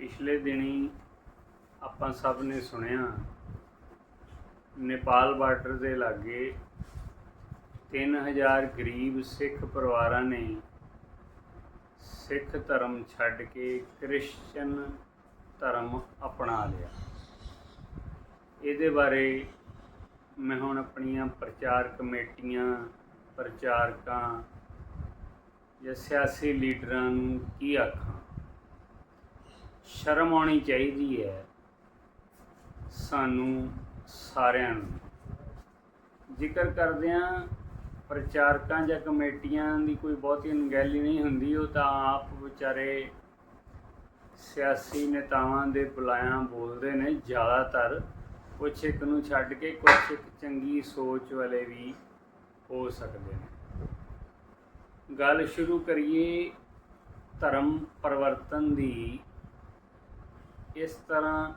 ਪਿਛਲੇ ਦਿਨੀ ਆਪਾਂ ਸਭ ਨੇ ਸੁਣਿਆ, ਨੇਪਾਲ ਬਾਰਡਰ ਦੇ ਲਾਗੇ 3000 ਗਰੀਬ ਸਿੱਖ ਪਰਿਵਾਰਾਂ ਨੇ ਸਿੱਖ ਧਰਮ ਛੱਡ ਕੇ ਕ੍ਰਿਸਚਨ ਧਰਮ ਅਪਣਾ ਲਿਆ। ਇਹਦੇ ਬਾਰੇ ਮੈਂ ਹੁਣ ਆਪਣੀਆਂ ਪ੍ਰਚਾਰ ਕਮੇਟੀਆਂ, ਪ੍ਰਚਾਰਕਾਂ ਜਾਂ ਸਿਆਸੀ ਲੀਡਰਾਂ ਨੂੰ ਕੀ ਆਖਾਂ? ਸ਼ਰਮ ਆਉਣੀ ਚਾਹੀਦੀ ਹੈ ਸਾਨੂੰ ਸਾਰਿਆਂ ਨੂੰ। ਜ਼ਿਕਰ ਕਰਦਿਆਂ ਪ੍ਰਚਾਰਕਾਂ ਜਾਂ ਕਮੇਟੀਆਂ ਦੀ ਕੋਈ ਬਹੁਤੀ ਅਣਗਹਿਲੀ ਨਹੀਂ ਹੁੰਦੀ, ਉਹ ਤਾਂ ਆਪ ਵਿਚਾਰੇ ਸਿਆਸੀ ਨੇਤਾਵਾਂ ਦੇ ਬੁਲਾਇਆਂ ਬੋਲਦੇ ਨੇ ਜ਼ਿਆਦਾਤਰ। ਕੁਛ ਇੱਕ ਨੂੰ ਛੱਡ ਕੇ ਕੁਛ ਇੱਕ ਚੰਗੀ ਸੋਚ ਵਾਲੇ ਵੀ ਹੋ ਸਕਦੇ ਨੇ। ਗੱਲ ਸ਼ੁਰੂ ਕਰੀਏ ਧਰਮ ਪਰਿਵਰਤਨ ਦੀ। ਇਸ ਤਰ੍ਹਾਂ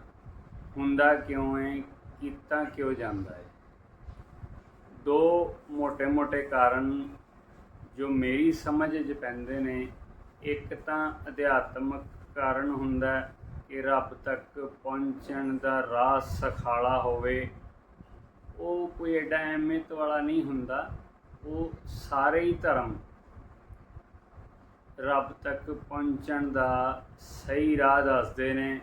ਹੁੰਦਾ ਕਿਉਂ ਹੈ? ਕੀਤਾ ਕਿਉਂ ਜਾਂਦਾ ਹੈ? ਦੋ ਮੋٹے-ਮੋٹے ਕਾਰਨ ਜੋ ਮੇਰੀ ਸਮਝ 'ਚ ਪੈਂਦੇ ਨੇ। ਇੱਕ ਤਾਂ ਅਧਿਆਤਮਿਕ ਕਾਰਨ ਹੁੰਦਾ ਕਿ ਰੱਬ ਤੱਕ ਪਹੁੰਚਣ ਦਾ ਰਾਹ ਸਖਾਲਾ ਹੋਵੇ। ਉਹ ਕੋਈ ਐਡਾ ਅਹਿਮੀਅਤ ਵਾਲਾ ਨਹੀਂ ਹੁੰਦਾ। ਉਹ ਸਾਰੇ ਹੀ ਧਰਮ ਰੱਬ ਤੱਕ ਪਹੁੰਚਣ ਦਾ ਸਹੀ ਰਾਹ ਦੱਸਦੇ ਨੇ।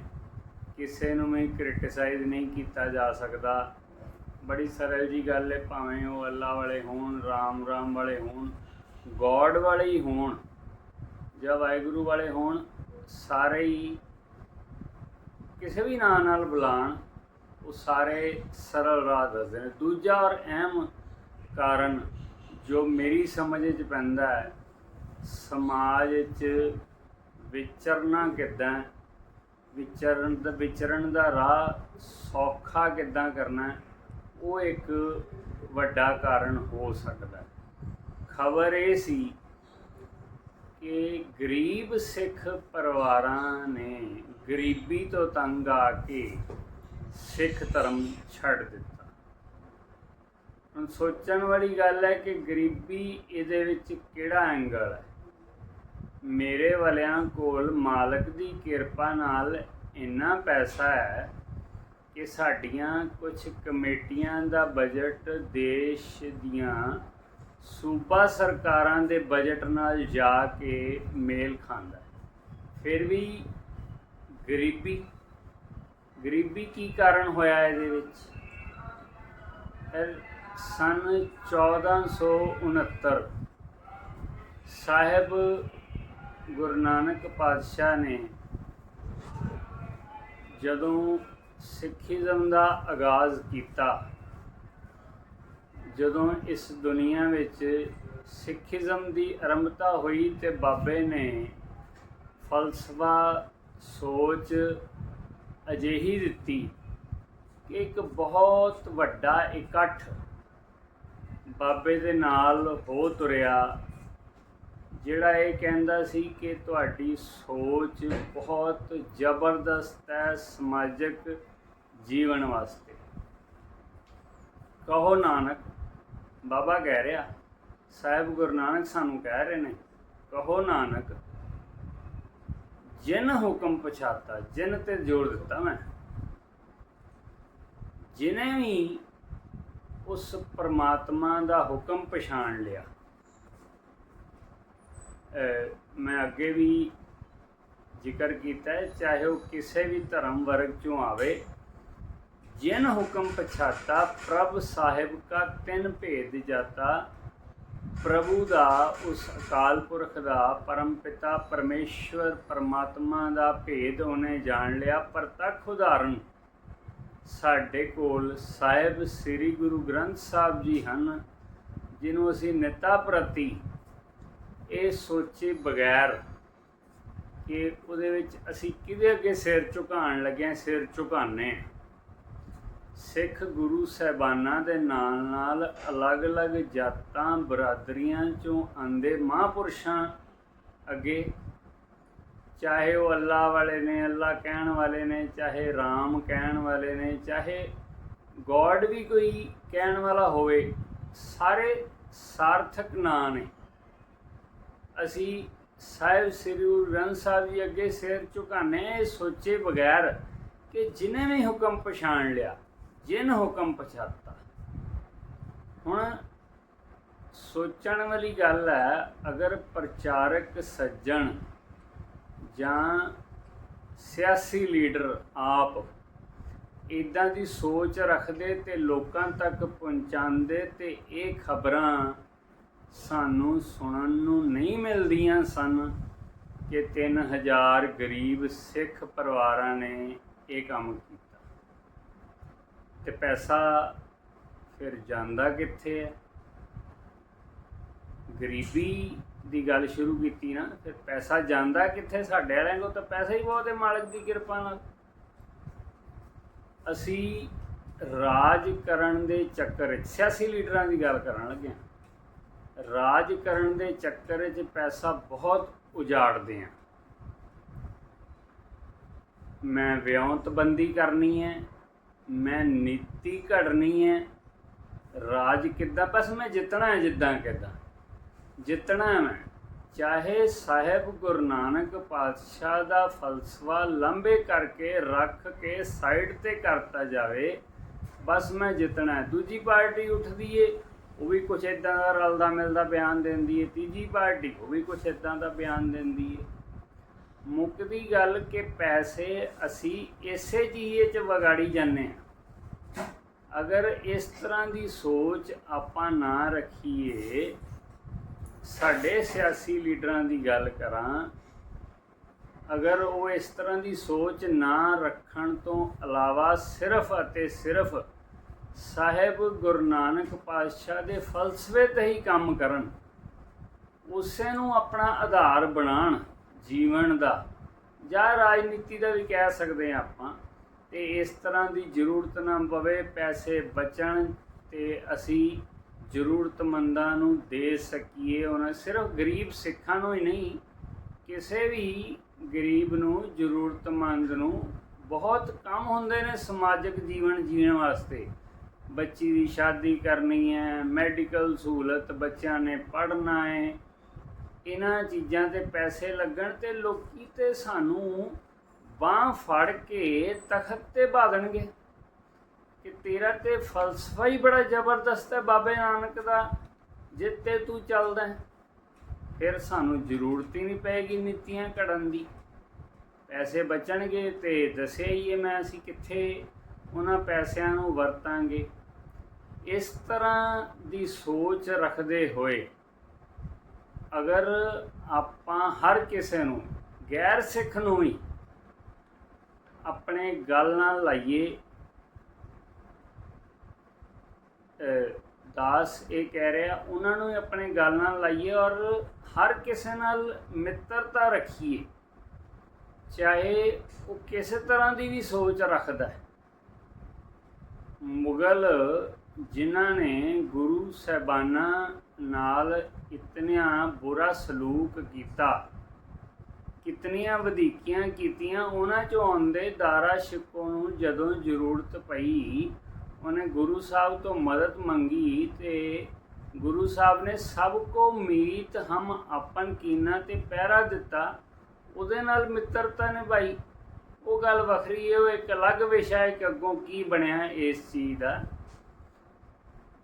ਕਿਸੇ ਨੂੰ ਵੀ ਕ੍ਰਿਟਿਸਾਈਜ਼ ਨਹੀਂ ਕੀਤਾ ਜਾ ਸਕਦਾ। ਬੜੀ ਸਰਲ ਜੀ ਗੱਲ ਹੈ, ਭਾਵੇਂ ਉਹ ਅੱਲਾ ਵਾਲੇ ਹੋਣ, ਰਾਮ ਰਾਮ ਵਾਲੇ ਹੋਣ ਗੋਡ ਵਾਲੇ ਹੀ ਹੋਣ, ਜਾਂ ਵਾਹਿਗੁਰੂ ਵਾਲੇ ਹੋਣ, ਸਾਰੇ ਹੀ ਕਿਸੇ ਵੀ ਨਾਂ ਨਾਲ ਬੁਲਾਣ, ਉਹ ਸਾਰੇ ਸਰਲ ਰਾਹ ਦੱਸਦੇ ਨੇ। ਦੂਜਾ ਔਰ ਅਹਿਮ ਕਾਰਨ ਜੋ ਮੇਰੀ ਸਮਝ ਵਿੱਚ ਪੈਂਦਾ ਹੈ, ਸਮਾਜ ਵਿੱਚ ਵਿਚਰਨਾ ਕਿੱਦਾਂ ਵਿਚਰਨ ਦਾ ਵਿਚਰਨ ਦਾ ਰਾਹ ਸੌਖਾ ਕਿੱਦਾਂ ਕਰਨਾ ਉਹ ਇੱਕ ਵੱਡਾ ਕਾਰਨ ਹੋ ਸਕਦਾ ਖਬਰ ਇਹ ਸੀ ਕਿ ਗਰੀਬ ਸਿੱਖ ਪਰਿਵਾਰਾਂ ਨੇ ਗਰੀਬੀ ਤੋਂ ਤੰਗ ਆ ਕੇ ਸਿੱਖ ਧਰਮ ਛੱਡ ਦਿੱਤਾ। ਹੁਣ ਸੋਚਣ ਵਾਲੀ ਗੱਲ ਹੈ ਕਿ ਗਰੀਬੀ ਇਹਦੇ ਵਿੱਚ ਕਿਹੜਾ ਐਂਗਲ ਹੈ? ਮੇਰੇ ਵਾਲਿਆਂ ਕੋਲ ਮਾਲਕ ਦੀ ਕਿਰਪਾ ਨਾਲ ਇੰਨਾ ਪੈਸਾ ਹੈ ਕਿ ਸਾਡੀਆਂ ਕੁਝ ਕਮੇਟੀਆਂ ਦਾ ਬਜਟ ਦੇਸ਼ ਦੀਆਂ ਸੂਬਾ ਸਰਕਾਰਾਂ ਦੇ ਬਜਟ ਨਾਲ ਜਾ ਕੇ ਮੇਲ ਖਾਂਦਾ ਫਿਰ ਵੀ ਗਰੀਬੀ ਗਰੀਬੀ ਕੀ ਕਾਰਨ ਹੋਇਆ ਇਹਦੇ ਵਿੱਚ? ਇਹ ਸਨ 1469 ਸਾਹਿਬ ਗੁਰੂ ਨਾਨਕ ਪਾਤਸ਼ਾਹ ਨੇ ਜਦੋਂ ਸਿੱਖੀਜ਼ਮ ਦਾ ਆਗਾਜ਼ ਕੀਤਾ, ਜਦੋਂ ਇਸ ਦੁਨੀਆ ਵਿੱਚ ਸਿੱਖੀਜ਼ਮ ਦੀ ਆਰੰਭਤਾ ਹੋਈ ਤੇ ਬਾਬੇ ਨੇ ਫਲਸਫਾ ਸੋਚ ਅਜਿਹੀ ਦਿੱਤੀ ਕਿ ਇੱਕ ਬਹੁਤ ਵੱਡਾ ਇਕੱਠ ਬਾਬੇ ਦੇ ਨਾਲ ਹੋ ਤੁਰਿਆ ਜਿਹੜਾ ਇਹ ਕਹਿੰਦਾ ਸੀ ਕਿ ਤੁਹਾਡੀ ਸੋਚ ਬਹੁਤ ਜ਼ਬਰਦਸਤ ਹੈ ਸਮਾਜਿਕ ਜੀਵਨ ਵਾਸਤੇ। ਕਹੋ ਨਾਨਕ, ਬਾਬਾ ਕਹਿ ਰਿਹਾ, ਸਾਹਿਬ ਗੁਰੂ ਨਾਨਕ ਸਾਨੂੰ ਕਹਿ ਰਹੇ ਨੇ, ਕਹੋ ਨਾਨਕ, ਜਿਨ ਹੁਕਮ ਪਛਾਤਾ, ਜਿਨ ਤੇ ਜੋੜ ਦਿੱਤਾ ਮੈਂ, ਜਿਨੇ ਵੀ ਉਸ ਪਰਮਾਤਮਾ ਦਾ ਹੁਕਮ ਪਛਾਣ ਲਿਆ ਮੈਂ ਅੱਗੇ ਵੀ ਜ਼ਿਕਰ ਕੀਤਾ ਹੈ, ਚਾਹੇ ਉਹ ਕਿਸੇ ਵੀ ਧਰਮ ਵਰਗ ਚੋਂ ਆਵੇ, ਜਿਨ ਹੁਕਮ ਪਛਾਤਾ ਪ੍ਰਭ ਸਾਹਿਬ ਕਾ ਤਿੰਨ ਭੇਦ ਜਾਤਾ, ਪ੍ਰਭੂ ਦਾ ਉਸ ਅਕਾਲ ਪੁਰਖ ਦਾ, ਪਰਮ ਪਿਤਾ ਪਰਮੇਸ਼ਵਰ ਪਰਮਾਤਮਾ ਦਾ ਭੇਦ ਉਹਨੇ ਜਾਣ ਲਿਆ ਪ੍ਰਤੱਖ ਉਦਾਹਰਣ ਸਾਡੇ ਕੋਲ ਸਾਹਿਬ ਸ੍ਰੀ ਗੁਰੂ ਗ੍ਰੰਥ ਸਾਹਿਬ ਜੀ ਹਨ ਜਿਹਨੂੰ ਅਸੀਂ ਨਿਤਾ ਪ੍ਰਤੀ ਇਹ ਸੋਚੇ ਬਗੈਰ ਕਿ ਉਹਦੇ ਵਿੱਚ ਅਸੀਂ ਕਿਹਦੇ ਅੱਗੇ ਸਿਰ ਝੁਕਾਉਣ ਲੱਗੇ ਹਾਂ, ਸਿਰ ਝੁਕਾਣੇ ਸਿੱਖ ਗੁਰੂ ਸਹਿਬਾਨਾਂ ਦੇ ਨਾਲ ਨਾਲ ਅਲੱਗ-ਅਲੱਗ ਜਾਤਾਂ, ਬਰਾਦਰੀਆਂ ਚੋਂ ਆਂਦੇ ਮਹਾਂਪੁਰਸ਼ਾਂ ਅੱਗੇ, ਚਾਹੇ ਉਹ ਅੱਲਾ ਵਾਲੇ ਨੇ ਅੱਲਾ ਕਹਿਣ ਵਾਲੇ ਨੇ, ਚਾਹੇ ਰਾਮ ਕਹਿਣ ਵਾਲੇ ਨੇ, ਚਾਹੇ ਗੋਡ ਵੀ ਕੋਈ ਕਹਿਣ ਵਾਲਾ ਹੋਵੇ, ਸਾਰੇ ਸਾਰਥਕ ਨਾਂ ਨੇ। ਅਸੀਂ ਸਾਹਿਬ ਸ੍ਰੀ ਗੁਰੂ ਗ੍ਰੰਥ ਸਾਹਿਬ ਜੀ ਅੱਗੇ ਸਿਰ ਝੁਕਾਣੇ ਇਹ ਸੋਚੇ ਬਗੈਰ ਕਿ ਜਿਨੇ ਵੀ ਹੁਕਮ ਪਛਾਣ ਲਿਆ, ਜਿਨ ਹੁਕਮ ਪਛਾਤਾ। ਹੁਣ ਸੋਚਣ ਵਾਲੀ ਗੱਲ ਹੈ, ਅਗਰ ਪ੍ਰਚਾਰਕ ਸੱਜਣ ਜਾਂ ਸਿਆਸੀ ਲੀਡਰ ਆਪ ਇਦਾਂ ਦੀ ਸੋਚ ਰੱਖਦੇ ਤੇ ਲੋਕਾਂ ਤੱਕ ਪਹੁੰਚਾਉਂਦੇ ਤੇ ਇਹ ਖਬਰਾਂ ਸਾਨੂੰ ਸੁਣਨ ਨੂੰ ਨਹੀਂ ਮਿਲਦੀਆਂ ਸਨ ਕਿ 3000 ਗਰੀਬ ਸਿੱਖ ਪਰਿਵਾਰਾਂ ਨੇ ਇਹ ਕੰਮ ਕੀਤਾ। ਤੇ ਪੈਸਾ ਫਿਰ ਜਾਂਦਾ ਕਿੱਥੇ ਹੈ ਗਰੀਬੀ ਦੀ ਗੱਲ ਸ਼ੁਰੂ ਕੀਤੀ ਨਾ ਫਿਰ ਪੈਸਾ ਜਾਂਦਾ ਕਿੱਥੇ ਸਾਡੇ ਵਾਲਿਆਂ ਕੋਲ? ਤਾਂ ਪੈਸਾ ਹੀ ਬਹੁਤ ਹੈ ਮਾਲਕ ਦੀ ਕਿਰਪਾ ਨਾਲ। ਅਸੀਂ ਰਾਜ ਕਰਨ ਦੇ ਚੱਕਰ ਸਿਆਸੀ ਲੀਡਰਾਂ ਦੀ ਗੱਲ ਕਰਨ ਲੱਗੇ ਹਾਂ। ਰਾਜ ਕਰਨ ਦੇ ਚੱਕਰ 'ਚ ਪੈਸਾ ਬਹੁਤ ਉਜਾੜਦੇ ਆ। ਮੈਂ ਵਿਉਂਤਬੰਦੀ ਕਰਨੀ ਹੈ, ਮੈਂ ਨੀਤੀ ਘੜਨੀ ਹੈ, ਰਾਜ ਕਿੱਦਾਂ? ਬਸ ਮੈਂ ਜਿੱਤਣਾ ਹੈ, ਜਿੱਦਾਂ ਕਿੱਦਾਂ। ਜਿੱਤਣਾ ਮੈਂ। ਚਾਹੇ ਸਾਹਿਬ ਗੁਰੂ ਨਾਨਕ ਪਾਤਸ਼ਾਹ ਦਾ ਫਲਸਫਾ ਲੰਬੇ ਕਰਕੇ ਰੱਖ ਕੇ ਸਾਈਡ ਤੇ ਕਰਤਾ ਜਾਵੇ, ਬਸ ਮੈਂ ਜਿੱਤਣਾ ਹੈ। ਦੂਜੀ ਪਾਰਟੀ ਉੱਠਦੀ ਏ। ਉਹ ਵੀ ਕੁਛ ਇਦਾਂ ਦਾ ਰਲਦਾ ਮਿਲਦਾ ਬਿਆਨ ਦਿੰਦੀ ਹੈ ਤੀਜੀ ਪਾਰਟੀ ਉਹ ਵੀ ਕੁਛ ਇਦਾਂ ਦਾ ਬਿਆਨ ਦਿੰਦੀ ਹੈ ਮੁੱਕਦੀ ਗੱਲ ਕਿ ਪੈਸੇ ਅਸੀਂ ਇਸੇ ਚੀਜ਼ 'ਚ ਵਿਗਾੜੀ ਜਾਂਦੇ ਹਾਂ ਅਗਰ ਇਸ ਤਰ੍ਹਾਂ ਦੀ ਸੋਚ ਆਪਾਂ ਨਾ ਰੱਖੀਏ, ਸਾਡੇ ਸਿਆਸੀ ਲੀਡਰਾਂ ਦੀ ਗੱਲ ਕਰਾਂ, ਅਗਰ ਉਹ ਇਸ ਤਰ੍ਹਾਂ ਦੀ ਸੋਚ ਨਾ ਰੱਖਣ ਤੋਂ ਇਲਾਵਾ ਸਿਰਫ ਅਤੇ ਸਿਰਫ ਸਾਹਿਬ ਗੁਰੂ ਨਾਨਕ ਪਾਤਸ਼ਾਹ ਦੇ ਫਲਸਫੇ ਤੇ ਹੀ ਕੰਮ ਕਰਨ, ਉਸੇ ਨੂੰ ਆਪਣਾ ਆਧਾਰ ਬਣਾਉਣ ਜੀਵਨ ਦਾ, ਜਾਂ ਰਾਜਨੀਤੀ ਦਾ ਵੀ ਕਹਿ ਸਕਦੇ ਹਾਂ ਆਪਾਂ, ਤੇ ਇਸ ਤਰ੍ਹਾਂ ਦੀ ਜ਼ਰੂਰਤ ਨਾ ਪਵੇ, ਪੈਸੇ ਬਚਣ ਤੇ ਅਸੀਂ ਜ਼ਰੂਰਤਮੰਦਾਂ ਨੂੰ ਦੇ ਸਕੀਏ। ਉਹਨਾਂ ਸਿਰਫ ਗਰੀਬ ਸਿੱਖਾਂ ਨੂੰ ਹੀ ਨਹੀਂ, ਕਿਸੇ ਵੀ ਗਰੀਬ ਨੂੰ, ਜ਼ਰੂਰਤਮੰਦ ਨੂੰ ਬਹੁਤ ਕੰਮ ਹੁੰਦੇ ਨੇ ਸਮਾਜਿਕ ਜੀਵਨ ਜੀਣ ਵਾਸਤੇ। ਬੱਚੀ ਦੀ ਸ਼ਾਦੀ ਕਰਨੀ ਹੈ ਮੈਡੀਕਲ ਸਹੂਲਤ ਬੱਚਿਆਂ ਨੇ ਪੜ੍ਹਨਾ ਹੈ। ਇਹਨਾਂ ਚੀਜ਼ਾਂ ਤੇ ਪੈਸੇ ਲੱਗਣ ਤੇ ਲੋਕੀ ਤੇ ਸਾਨੂੰ ਬਾਹ ਫੜ ਕੇ ਤਖਤ ਤੇ ਬਾਦਣਗੇ ਕਿ ਤੇਰਾ ਤੇ ਫਲਸਫਾ ਹੀ ਬੜਾ ਜ਼ਬਰਦਸਤ ਹੈ ਬਾਬੇ ਨਾਨਕ ਦਾ, ਜਿੱਤੇ ਤੂੰ ਚੱਲਦਾ ਫਿਰ ਸਾਨੂੰ ਜ਼ਰੂਰਤ ਹੀ ਨਹੀਂ ਪੈਗੀ ਨੀਤੀਆਂ ਘੜਨ ਦੀ। ਪੈਸੇ ਬਚਣਗੇ ਤੇ ਦੱਸਿਆ ਹੀ ਹੈ ਮੈਂ ਅਸੀਂ ਕਿੱਥੇ ਉਹਨਾਂ ਪੈਸਿਆਂ ਨੂੰ ਵਰਤਾਂਗੇ। ਇਸ ਤਰ੍ਹਾਂ ਦੀ ਸੋਚ ਰੱਖਦੇ ਹੋਏ ਅਗਰ ਆਪਾਂ ਹਰ ਕਿਸੇ ਨੂੰ, ਗੈਰ ਸਿੱਖ ਨੂੰ ਵੀ ਆਪਣੇ ਗੱਲ ਨਾਲ ਲਾਈਏ ਦਾਸ ਇਹ ਕਹਿ ਰਿਹਾ, ਉਹਨਾਂ ਨੂੰ ਆਪਣੇ ਗੱਲ ਨਾਲ ਲਾਈਏ ਔਰ ਹਰ ਕਿਸੇ ਨਾਲ ਮਿੱਤਰਤਾ ਰੱਖੀਏ, ਚਾਹੇ ਉਹ ਕਿਸੇ ਤਰ੍ਹਾਂ ਦੀ ਵੀ ਸੋਚ ਰੱਖਦਾ ਹੈ। ਮੁਗਲ ਜਿਨ੍ਹਾਂ ਨੇ ਗੁਰੂ ਸਾਹਿਬਾਨਾਂ ਨਾਲ ਇਤਨਿਆ ਬੁਰਾ ਸਲੂਕ ਕੀਤਾ, ਕਿਤਨੀਆਂ ਵਧੀਕੀਆਂ ਕੀਤੀਆਂ, ਉਹਨਾਂ ਚੋਂ ਆਉਂਦੇ ਦਾਰਾ ਸ਼ਿਕੋ ਨੂੰ ਜਦੋਂ ਜ਼ਰੂਰਤ ਪਈ, ਉਹਨੇ ਗੁਰੂ ਸਾਹਿਬ ਤੋਂ ਮਦਦ ਮੰਗੀ ਤੇ ਗੁਰੂ ਸਾਹਿਬ ਨੇ ਸਭ ਕੋ ਮੀਤ ਹਮ ਆਪਨ ਕੀਨਾ ਤੇ ਪਹਿਰਾ ਦਿੱਤਾ। ਉਹਦੇ ਨਾਲ ਮਿੱਤਰਤਾ ਨਿਭਾਈ ਉਹ ਗੱਲ ਵੱਖਰੀ ਹੈ, ਉਹ ਇੱਕ ਅਲੱਗ ਵਿਸ਼ਾ ਹੈ ਕਿ ਅੱਗੋਂ ਕੀ ਬਣਿਆ ਇਸ ਚੀਜ਼ ਦਾ।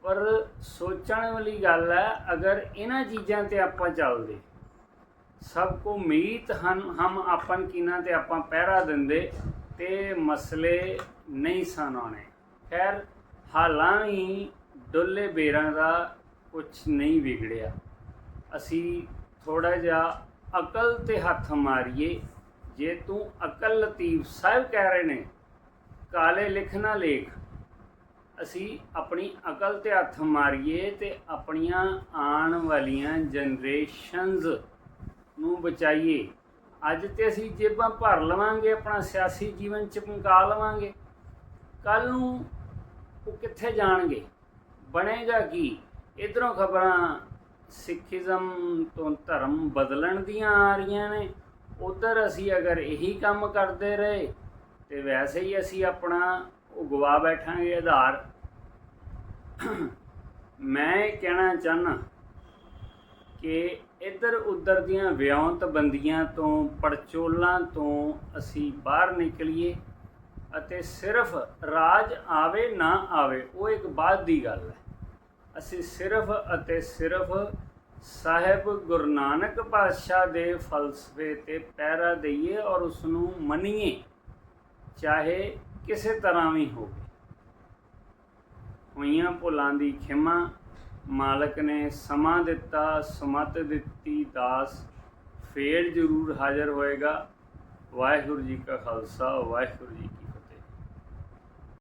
ਪਰ ਸੋਚਣ ਵਾਲੀ ਗੱਲ ਹੈ, ਅਗਰ ਇਹਨਾਂ ਚੀਜ਼ਾਂ ਤੇ ਆਪਾਂ ਚੱਲਦੇ, ਸਭ ਕੋ ਮੀਤ ਹਨ, ਹਮ ਆਪਨ ਕੀਨਾ ਤੇ ਆਪਾਂ ਪਹਿਰਾ ਦਿੰਦੇ, ਤੇ ਮਸਲੇ ਨਹੀਂ ਸਨ ਆਉਣੇ ਖੈਰ ਹਾਲਾਂ ਵੀ ਡੁੱਲੇ ਬੇਰਾਂ ਦਾ ਕੁਝ ਨਹੀਂ ਵਿਗੜਿਆ। ਅਸੀਂ ਥੋੜਾ ਜਿਹਾ ਅਕਲ ਤੇ ਹੱਥ ਮਾਰੀਏ। ਜੇ ਤੂੰ ਅਕਲ ਲਤੀਫ ਸਾਹਿਬ ਕਹਿ ਰਹੇ ਨੇ, ਕਾਲੇ ਲਿਖਣਾ ਲੇਖ। ਅਸੀਂ ਆਪਣੀ ਅਕਲ ਤੇ ਹੱਥ ਮਾਰੀਏ ਤੇ ਆਪਣੀਆਂ ਆਉਣ ਵਾਲੀਆਂ ਜਨਰੇਸ਼ਨਸ ਨੂੰ ਬਚਾਈਏ। ਅੱਜ ਤੇ ਅਸੀਂ ਜੇਬਾਂ ਭਰ ਲਵਾਂਗੇ, ਆਪਣਾ ਸਿਆਸੀ ਜੀਵਨ ਚਮਕਾ ਲਵਾਂਗੇ। ਕੱਲ ਨੂੰ ਉਹ ਕਿੱਥੇ ਜਾਣਗੇ? ਬਣੇਗਾ ਕੀ? ਇਧਰੋਂ ਖਬਰਾਂ, ਸਿੱਖੀਜ਼ਮ ਤੋਂ ਧਰਮ ਬਦਲਣ ਦੀਆਂ ਆ ਰਹੀਆਂ ਨੇ। ਉਧਰ ਅਸੀਂ ਅਗਰ ਇਹੀ ਕੰਮ ਕਰਦੇ ਰਹੇ ਤੇ ਵੈਸੇ ਹੀ ਅਸੀਂ ਆਪਣਾ ਉਹ ਗਵਾ ਬੈਠਾਂਗੇ ਆਧਾਰ। ਮੈਂ ਕਹਿਣਾ ਚਾਹਨਾ ਕਿ ਇੱਧਰ ਉੱਧਰ ਦੀਆਂ ਵਿਉਂਤ ਬੰਦੀਆਂ ਤੋਂ, ਪੜਚੋਲਾਂ ਤੋਂ ਅਸੀਂ ਬਾਹਰ ਨਿਕਲੀਏ ਅਤੇ ਸਿਰਫ ਰਾਜ ਆਵੇ ਨਾ ਆਵੇ, ਉਹ ਇੱਕ ਬਾਅਦ ਦੀ ਗੱਲ ਹੈ। ਅਸੀਂ ਸਿਰਫ ਅਤੇ ਸਿਰਫ ਸਾਹਿਬ ਗੁਰੂ ਨਾਨਕ ਪਾਤਸ਼ਾਹ ਦੇ ਫਲਸਫੇ ਤੇ ਪਹਿਰਾ ਦਈਏ ਔਰ ਉਸ ਨੂੰ ਮੰਨੀਏ, ਚਾਹੇ ਕਿਸੇ ਤਰ੍ਹਾਂ ਵੀ ਹੋਵੇ। ਹੋਈਆਂ ਭੁੱਲਾਂ ਦੀ ਖਿਮਾ ਮਾਲਕ ਨੇ ਸਮਾਂ ਦਿੱਤਾ, ਸੁਮਤ ਦਿੱਤੀ ਦਾਸ, ਫੇਰ ਜ਼ਰੂਰ ਹਾਜ਼ਰ ਹੋਏਗਾ। ਵਾਹਿਗੁਰੂ ਜੀ ਕਾ ਖਾਲਸਾ, ਵਾਹਿਗੁਰੂ ਜੀ